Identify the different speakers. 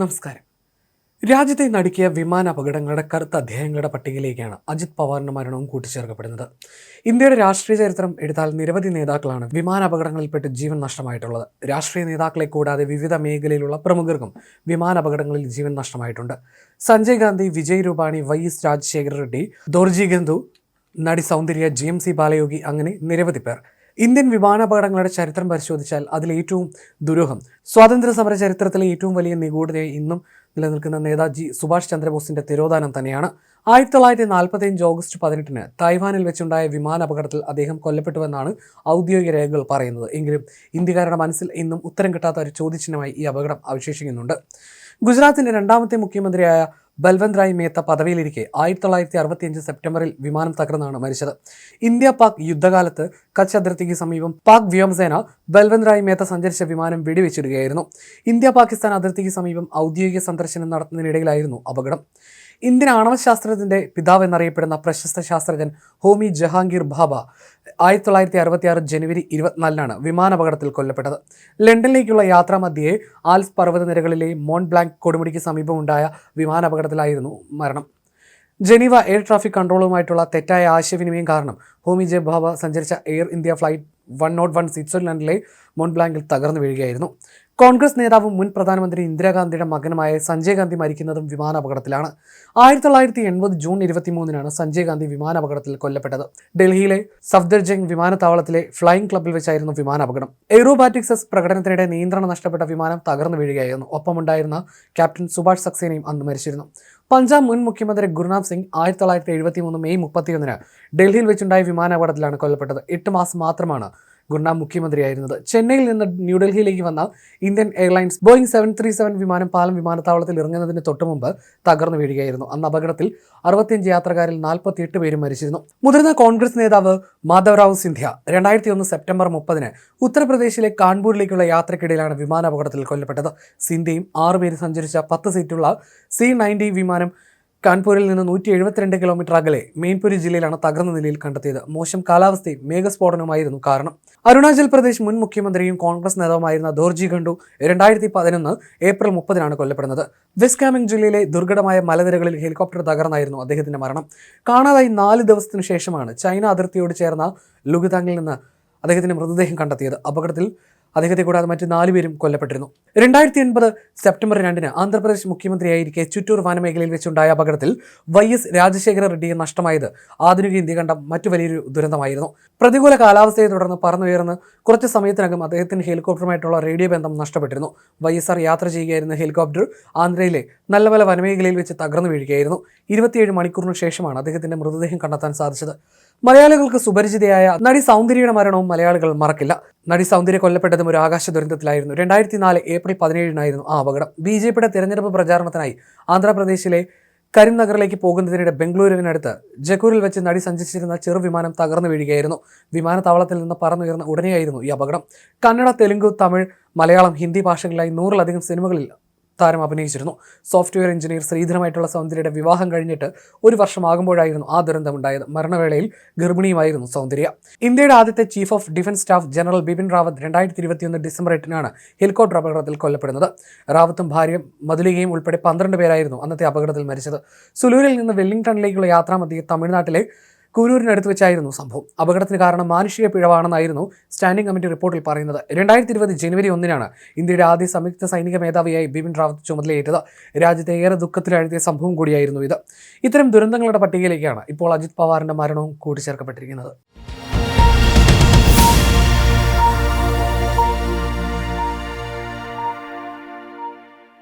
Speaker 1: നമസ്കാരം. രാജ്യത്തെ നടുക്കിയ വിമാന അപകടങ്ങളുടെ കറുത്ത അധ്യായങ്ങളുടെ പട്ടികയിലേക്കാണ് അജിത് പവാറിന്റെ മരണവും കൂട്ടിച്ചേർക്കപ്പെടുന്നത്. ഇന്ത്യയുടെ രാഷ്ട്രീയ ചരിത്രം എടുത്താൽ നിരവധി നേതാക്കളാണ് വിമാന അപകടങ്ങളിൽപ്പെട്ട് ജീവൻ നഷ്ടമായിട്ടുള്ളത്. രാഷ്ട്രീയ നേതാക്കളെ കൂടാതെ വിവിധ മേഖലയിലുള്ള പ്രമുഖർക്കും വിമാന അപകടങ്ങളിൽ ജീവൻ നഷ്ടമായിട്ടുണ്ട്. സഞ്ജയ് ഗാന്ധി വിജയ് രൂപാണി വൈ എസ് രാജശേഖര റെഡ്ഡി ദോർജി ഗന്ധു നടി Soundarya G M C Balayogi അങ്ങനെ നിരവധി പേർ. ഇന്ത്യൻ വിമാനാപകടങ്ങളുടെ ചരിത്രം പരിശോധിച്ചാൽ അതിൽ ഏറ്റവും ദുരൂഹം. സ്വാതന്ത്ര്യ സമര ചരിത്രത്തിലെ ഏറ്റവും വലിയ നിഗൂഢതയെ ഇന്നും നിലനിൽക്കുന്ന നേതാജി സുഭാഷ് ചന്ദ്രബോസിന്റെ തിരോധാനം തന്നെയാണ്. ആയിരത്തി തൊള്ളായിരത്തി നാൽപ്പത്തിയഞ്ച് ഓഗസ്റ്റ് പതിനെട്ടിന് തായ്വാനിൽ വെച്ചുണ്ടായ വിമാന അപകടത്തിൽ അദ്ദേഹം കൊല്ലപ്പെട്ടുവെന്നാണ് ഔദ്യോഗിക രേഖകൾ പറയുന്നത്. എങ്കിലും ഇന്ത്യക്കാരുടെ മനസ്സിൽ ഇന്നും ഉത്തരം കിട്ടാത്ത ഒരു ചോദ്യചിഹ്നമായി ഈ അപകടം അവശേഷിക്കുന്നുണ്ട്. ഗുജറാത്തിന്റെ രണ്ടാമത്തെ മുഖ്യമന്ത്രിയായ ബൽവന്ത് റായ് മേത്ത പദവിയിലിരിക്കെ ആയിരത്തി തൊള്ളായിരത്തി അറുപത്തിയഞ്ച് സെപ്റ്റംബറിൽ വിമാനം തകർന്നാണ് മരിച്ചത്. ഇന്ത്യ പാക് യുദ്ധകാലത്ത് കച്ച് അതിർത്തിക്ക് സമീപം പാക് വ്യോമസേന ബൽവന്ത് റായ് മേത്ത സഞ്ചരിച്ച വിമാനം വെടിവെച്ചിടുകയായിരുന്നു. ഇന്ത്യ പാകിസ്ഥാൻ അതിർത്തിക്ക് സമീപം ഔദ്യോഗിക സന്ദർശനം നടത്തുന്നതിനിടയിലായിരുന്നു അപകടം. ഇന്ത്യൻ ആണവശാസ്ത്രത്തിന്റെ പിതാവ് എന്നറിയപ്പെടുന്ന പ്രശസ്ത ശാസ്ത്രജ്ഞൻ ഹോമി ജഹാംഗീർ ബാബ ആയിരത്തി തൊള്ളായിരത്തി അറുപത്തി ആറ് ജനുവരി ഇരുപത്തിനാലിനാണ് വിമാനാപകടത്തിൽ കൊല്ലപ്പെട്ടത്. ലണ്ടനിലേക്കുള്ള യാത്രാമധ്യയെ ആൽസ് പർവതനിരകളിലെ മോൺ ബ്ലാങ്ക് കൊടുമുടിക്ക് സമീപമുണ്ടായ വിമാനാപകടത്തിലായിരുന്നു മരണം. ജനീവ എയർ ട്രാഫിക് കൺട്രോളുമായിട്ടുള്ള തെറ്റായ ആശയവിനിമയം കാരണം ഹോമി ജെ ബാബ സഞ്ചരിച്ച Air India flight one nought one സ്വിറ്റ്സർലൻഡിലെ മോൺബ്ലാങ്കിൽ തകർന്നു വീഴുകയായിരുന്നു. കോൺഗ്രസ് നേതാവും മുൻ പ്രധാനമന്ത്രി ഇന്ദിരാഗാന്ധിയുടെ മകനുമായ സഞ്ജയ് ഗാന്ധി മരിക്കുന്നതും വിമാനാപകടത്തിലാണ് ആയിരത്തി തൊള്ളായിരത്തി എൺപത് ജൂൺ ഇരുപത്തിമൂന്നിനാണ് സഞ്ജയ് ഗാന്ധി വിമാനാപകടത്തിൽ കൊല്ലപ്പെട്ടത്. ഡൽഹിയിലെ സഫ്ദർജംഗ് വിമാനത്താവളത്തിലെ ഫ്ലൈയിംഗ് ക്ലബിൽ വെച്ചായിരുന്നു വിമാനാപകടം എയ്റോബാറ്റിക്സസ് പ്രകടനത്തിനിടെ നിയന്ത്രണം നഷ്ടപ്പെട്ട വിമാനം തകർന്നു വീഴുകയായിരുന്നു. ഒപ്പമുണ്ടായിരുന്ന ക്യാപ്റ്റൻ സുഭാഷ് സക്സേനയും അന്ന് മരിച്ചിരുന്നു. പഞ്ചാബ് മുൻ മുഖ്യമന്ത്രി ഗുരുനാഥ് സിംഗ് ആയിരത്തി തൊള്ളായിരത്തി എഴുപത്തി മൂന്ന് മെയ് മുപ്പത്തിയൊന്നിന് ഡൽഹിയിൽ വെച്ചുണ്ടായ വിമാനാപകടത്തിലാണ് കൊല്ലപ്പെട്ടത്. എട്ട് മാസം മാത്രമാണ് ഗുർനാം മുഖ്യമന്ത്രിയായിരുന്നത്. ചെന്നൈയിൽ നിന്ന് ന്യൂഡൽഹിയിലേക്ക് വന്ന Indian Airlines Boeing seven three seven വിമാനം പാലം വിമാനത്താവളത്തിൽ ഇറങ്ങുന്നതിന് തൊട്ടു മുമ്പ് തകർന്നു വീഴുകയായിരുന്നു. അന്ന് അപകടത്തിൽ അറുപത്തിയഞ്ച് യാത്രക്കാരിൽ നാൽപ്പത്തിയെട്ട് പേരും മരിച്ചിരുന്നു. മുതിർന്ന കോൺഗ്രസ് നേതാവ് മാധവറാവു സിന്ധ്യ രണ്ടായിരത്തി ഒന്ന് സെപ്റ്റംബർ മുപ്പതിന് ഉത്തർപ്രദേശിലെ കാൺപൂരിലേക്കുള്ള യാത്രക്കിടയിലാണ് വിമാന അപകടത്തിൽ കൊല്ലപ്പെട്ടത്. സിന്ധ്യയും ആറുപേര് സഞ്ചരിച്ച പത്ത് സീറ്റുള്ള സി നയന്റി വിമാനം കാൺപൂരിൽ നിന്ന് നൂറ്റി എഴുപത്തിരണ്ട് കിലോമീറ്റർ അകലെ മെയിൻപുരി ജില്ലയിലാണ് തകർന്ന നിലയിൽ കണ്ടെത്തിയത്. മോശം കാലാവസ്ഥയും മേഘസ്ഫോടനവുമായിരുന്നു കാരണം. അരുണാചൽ പ്രദേശ് മുൻ മുഖ്യമന്ത്രിയും കോൺഗ്രസ് നേതാവുമായിരുന്ന ദോർജി ഖണ്ഡു രണ്ടായിരത്തി പതിനൊന്ന് ഏപ്രിൽ മുപ്പതിനാണ് കൊല്ലപ്പെടുന്നത്. വെസ്റ്റ് കാമിംഗ് ജില്ലയിലെ ദുർഘടമായ മലനിരകളിൽ ഹെലികോപ്റ്റർ തകർന്നായിരുന്നു അദ്ദേഹത്തിന്റെ മരണം. കാണാതായി നാല് ദിവസത്തിനു ശേഷമാണ് ചൈന അതിർത്തിയോട് ചേർന്ന ലുഗുതാങ്ങിൽ നിന്ന് അദ്ദേഹത്തിന്റെ മൃതദേഹം കണ്ടെത്തിയത്. അപകടത്തിൽ അദ്ദേഹത്തെ കൂടാതെ മറ്റ് നാലുപേരും കൊല്ലപ്പെട്ടിരുന്നു. രണ്ടായിരത്തി എൺപത് സെപ്റ്റംബർ രണ്ടിന് ആന്ധ്രാപ്രദേശ് മുഖ്യമന്ത്രിയായിരിക്കെ ചുറ്റൂർ വനമേഖലയിൽ വെച്ചുണ്ടായ അപകടത്തിൽ വൈ. എസ്. രാജശേഖര റെഡ്ഡിയെ നഷ്ടമായത് ആധുനിക ഇന്ത്യ കണ്ട മറ്റു വലിയൊരു ദുരന്തമായിരുന്നു. പ്രതികൂല കാലാവസ്ഥയെ തുടർന്ന് പറന്നുയർന്ന് കുറച്ച് സമയത്തിനകം അദ്ദേഹത്തിന് ഹെലികോപ്റ്ററുമായിട്ടുള്ള റേഡിയോ ബന്ധം നഷ്ടപ്പെട്ടിരുന്നു. വൈ. എസ്. ആർ യാത്ര ചെയ്യുകയായിരുന്ന ഹെലികോപ്റ്റർ ആന്ധ്രയിലെ നല്ലവല വനമേഖലയിൽ വെച്ച് തകർന്നു വീഴുകയായിരുന്നു. ഇരുപത്തിയേഴ് മണിക്കൂറിന് ശേഷമാണ് അദ്ദേഹത്തിന്റെ മൃതദേഹം കണ്ടെത്താൻ സാധിച്ചത്. മലയാളികൾക്ക് സുപരിചിതയായ നടി സൗന്ദര്യയുടെ മരണവും മലയാളികൾ മറക്കില്ല. നടി സൗന്ദര്യ കൊല്ലപ്പെട്ടതും ഒരു ആകാശ ദുരന്തത്തിലായിരുന്നു. രണ്ടായിരത്തി നാല് ഏപ്രിൽ പതിനേഴിനായിരുന്നു ആ അപകടം. ബി ജെ പിയുടെ തെരഞ്ഞെടുപ്പ് പ്രചാരണത്തിനായി ആന്ധ്രാപ്രദേശിലെ കരിംനഗറിലേക്ക് പോകുന്നതിനിടെ ബംഗളൂരുവിനടുത്ത് ജക്കൂരിൽ വെച്ച് നടി സഞ്ചരിച്ചിരുന്ന ചെറുവിമാനം തകർന്നു വീഴുകയായിരുന്നു. വിമാനത്താവളത്തിൽ നിന്ന് പറന്നുയർന്ന ഉടനെയായിരുന്നു ഈ അപകടം. കന്നഡ തെലുങ്ക് തമിഴ് മലയാളം ഹിന്ദി ഭാഷകളിലായി നൂറിലധികം സിനിമകളിൽ താരം അഭിനയിച്ചിരുന്നു. സോഫ്റ്റ്വെയർ എഞ്ചിനീയർ ശ്രീധരമായിട്ടുള്ള സൗന്ദര്യയുടെ വിവാഹം കഴിഞ്ഞിട്ട് ഒരു വർഷമാകുമ്പോഴായിരുന്നു ആ ദുരന്തമുണ്ടായത്. മരണവേളയിൽ ഗർഭിണിയുമായിരുന്നു സൗന്ദര്യ. ഇന്ത്യയുടെ ആദ്യത്തെ chief of defence staff general Bipin Rawat രണ്ടായിരത്തി ഇരുപത്തിയൊന്ന് ഡിസംബർ എട്ടിനാണ് ഹെലികോപ്റ്റർ അപകടത്തിൽ കൊല്ലപ്പെടുന്നത്. റാവത്തും ഭാര്യയും മധുലികയും ഉൾപ്പെടെ പന്ത്രണ്ട് പേരായിരുന്നു അന്നത്തെ അപകടത്തിൽ മരിച്ചത്. സുലൂരിൽ നിന്ന് വെല്ലിംഗ്ടണിലേക്കുള്ള യാത്രാമധ്യേ തമിഴ്നാട്ടിലെ കൂനൂരിനടുത്ത് വെച്ചായിരുന്നു സംഭവം. അപകടത്തിന് കാരണം മാനുഷിക പിഴവാണെന്നായിരുന്നു സ്റ്റാൻഡിംഗ് കമ്മിറ്റി റിപ്പോർട്ടിൽ പറയുന്നത്. രണ്ടായിരത്തി ഇരുപത് ജനുവരി ഒന്നിനാണ് ഇന്ത്യയുടെ ആദ്യ സംയുക്ത സൈനിക മേധാവിയായി ബിപിൻ റാവത്ത് ചുമതലയേറ്റത്. രാജ്യത്തെ ഏറെ ദുഃഖത്തിലാഴ്ത്തിയ സംഭവം കൂടിയായിരുന്നു ഇത്. ഇത്തരം ദുരന്തങ്ങളുടെ പട്ടികയിലേക്കാണ് ഇപ്പോൾ അജിത് പവാറിന്റെ മരണവും കൂട്ടിച്ചേർക്കപ്പെട്ടിരിക്കുന്നത്.